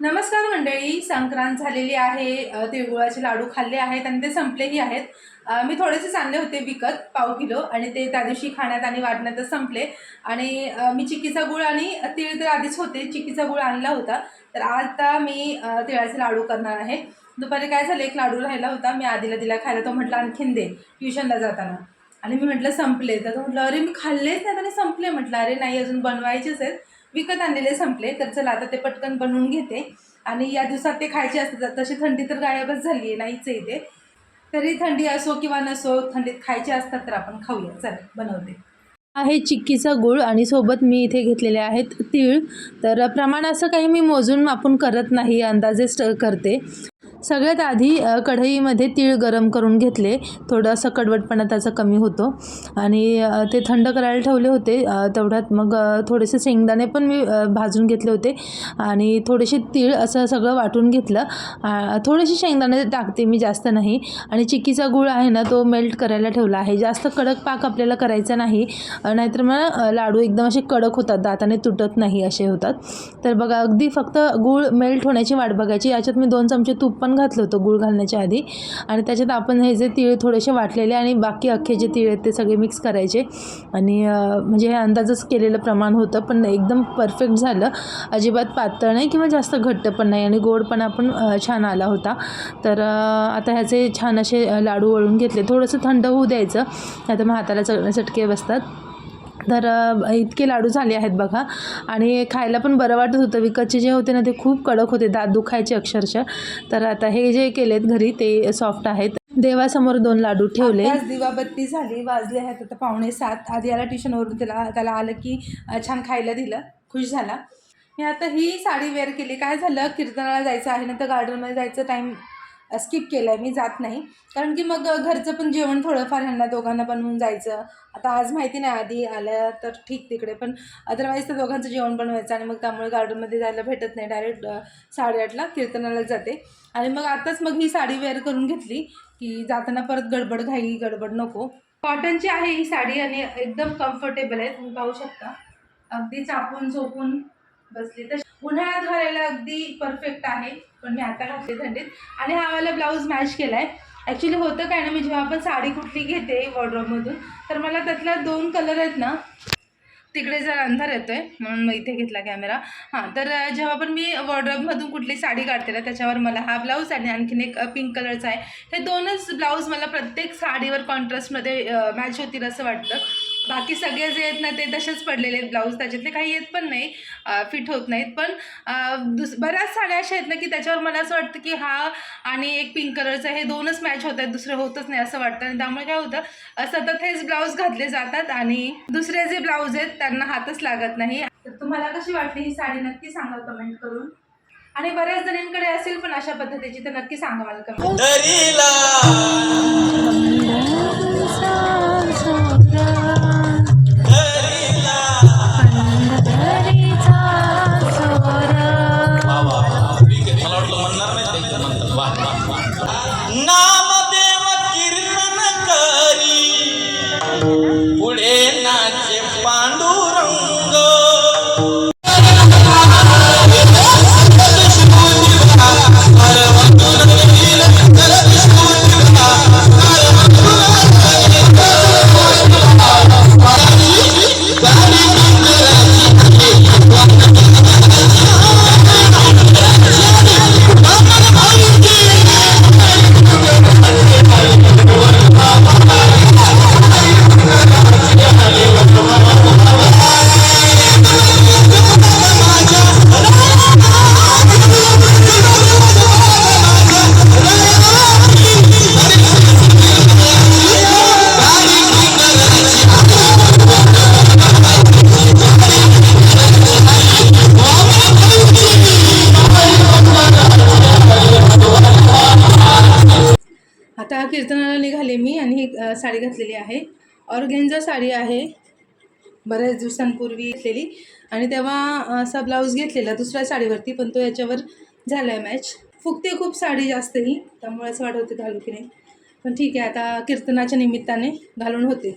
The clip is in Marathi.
नमस्कार मंडळी संक्रांत झालेली आहे तिळगुळाचे लाडू खाल्ले आहेत आणि ते संपलेही आहेत. मी थोडेसे आणले होते विकत पाव किलो आणि ते त्या दिवशी खाण्यात आणि वाटण्यातच संपले. आणि मी चिक्कीचा गुळ आणि तिळ तर आधीच होते चिक्कीचा गुळ आणला होता. तर आता मी तिळाचे लाडू करणार आहे. दुपारी काय झालं एक लाडू राहिला होता मी आधीला दिला खायला तो म्हटलं आणखीन दे ट्युशनला जाताना. आणि मी म्हटलं संपले. तर तो म्हटलं अरे मी खाल्लेच नाही आणि संपले. म्हटलं अरे नाही अजून बनवायचेच आहेत. विकत आणलेले संपले तर चला आता ते पटकन बनवून घेते. आणि या दिवसात ते खायचे असतात तशी थंडी तर गायबच झाली आहे नाहीच आहे ते. तरी थंडी असो किंवा नसो थंडीत खायचे असतात तर आपण खाऊया. चला बनवते. आहे चिक्कीचा गूळ आणि सोबत मी इथे घेतलेले आहेत तीळ. तर प्रमाण असं काही मी मोजून मापून करत नाही अंदाजेच करते. सगळ्यात आधी कढईमध्ये तीळ गरम करून घेतले. थोडं असं कडवटपणा त्याचा कमी होतो. आणि ते थंड करायला ठेवले होते. तेवढ्यात मग थोडेसे शेंगदाणे पण मी भाजून घेतले होते. आणि थोडेसे तीळ असं सगळं वाटून घेतलं. थोडेसे शेंगदाणे टाकते मी जास्त नाही. आणि चिक्कीचा गूळ आहे ना तो मेल्ट करायला ठेवला आहे. जास्त कडक पाक आपल्याला करायचा नाही. नाहीतर मग लाडू एकदम असे कडक होतात. दाताने तुटत नाही असे होतात. तर बघा अगदी फक्त गूळ मेल्ट होण्याची वाट बघायची. याच्यात मी दोन चमचे तूप पण घातलं होतं गूळ घालण्याच्या आधी. आणि त्याच्यात आपण हे जे तीळ थोडेसे वाटलेले आणि बाकी अख्खे जे तीळ आहेत ते सगळे मिक्स करायचे. आणि म्हणजे हे अंदाजच केलेलं प्रमाण होतं पण एकदम परफेक्ट झालं. अजिबात पातळ नाही किंवा जास्त घट्ट पण नाही आणि गोडपणा पण आपण छान आला होता. तर आता ह्याचे छान असे लाडू वळून घेतले. थोडंसं थंड होऊ द्यायचं. आता मग हाताला चटके बसतात. तर इतके लाडू झाले आहेत बघा. आणि खायला पण बरं वाटत होतं. विकतचे जे होते ना ते खूप कडक होते. दात दुखायचे अक्षरशः. तर आता हे जे केलेत घरी ते सॉफ्ट आहेत. देवासमोर दोन लाडू ठेवले. आज दिवाबत्ती झाली. वाजले आहेत आता पावणे सात. आधी याला ट्युशनवरून त्याला त्याला आलं की छान खायला दिलं. खुश झाला. मी आता ही साडी वेअर केली. काय झालं? कीर्तनाला जायचं आहे ना तर गार्डनमध्ये जायचं टाईम स्किप केलं आहे मी जात नाही. कारण की मग घरचं पण जेवण थोडंफार ह्यांना दोघांना बनवून जायचं. आता आज माहिती नाही आधी आल्या तर ठीक तिकडे पण अदरवाईज तर दोघांचं जेवण बनवायचं आणि मग त्यामुळे गार्डनमध्ये जायला भेटत नाही. डायरेक्ट साडेआठला कीर्तनाला जाते. आणि मग आताच मग ही साडी वेअर करून घेतली की जाताना परत गडबड घाई गडबड नको. कॉटनची आहे ही साडी आणि एकदम कम्फर्टेबल आहे तुम्ही पाहू शकता. अगदी चापून चोपून बसली. तर उन्हाळ्यात घालायला अगदी परफेक्ट आहे. पण मी आता घातले थंडीत. आणि हा मला ब्लाऊज मॅच केला आहे ॲक्च्युली होतं काय ना मी जेव्हा पण साडी कुठली घेते वॉर्ड्रॉपमधून तर मला त्यातला दोन कलर आहेत ना तिकडे जर अंधार येतोय म्हणून मग इथे घेतला कॅमेरा हां तर जेव्हा पण मी वॉर्ड्रॉपमधून कुठली साडी काढते ना त्याच्यावर मला हा ब्लाऊज आणि आणखीन एक पिंक कलरचा आहे. हे दोनच ब्लाऊज मला प्रत्येक साडीवर कॉन्ट्रास्टमध्ये मॅच होतील असं वाटतं. बाकी सगळे जे आहेत ना ते तसेच पडलेले आहेत. ब्लाऊज त्याच्यातले काही येत पण नाही फिट होत नाहीत. पण दुस बऱ्याच साड्या अशा आहेत ना की त्याच्यावर मला असं वाटतं की हा आणि एक पिंक कलरचा हे दोनच मॅच होत आहेत दुसरं होतच नाही असं वाटतं. आणि त्यामुळे काय होतं सतत हेच ब्लाऊज घातले जातात आणि दुसरे जे ब्लाऊज आहेत त्यांना हातच लागत नाही. तर तुम्हाला कशी वाटली ही साडी? नक्की सांगा कमेंट करून. आणि बऱ्याच जणींकडे असेल पण अशा पद्धतीची तर नक्की सांगा मला कमेंट साडी घाले मी आणि ही साडी घातलेली आहे. ऑर्गेन्झा साडी आहे. बऱ्याच दिवसांपूर्वी घेतलेली. आणि तेव्हा असा ब्लाऊज घेतलेला दुसऱ्या साडीवरती पण तो याच्यावर झाला आहे मॅच फुगते खूप साडी जास्त ही त्यामुळे असं वाटत होते घालू की नाही. पण ठीक आहे आता कीर्तनाच्या निमित्ताने घालून होते.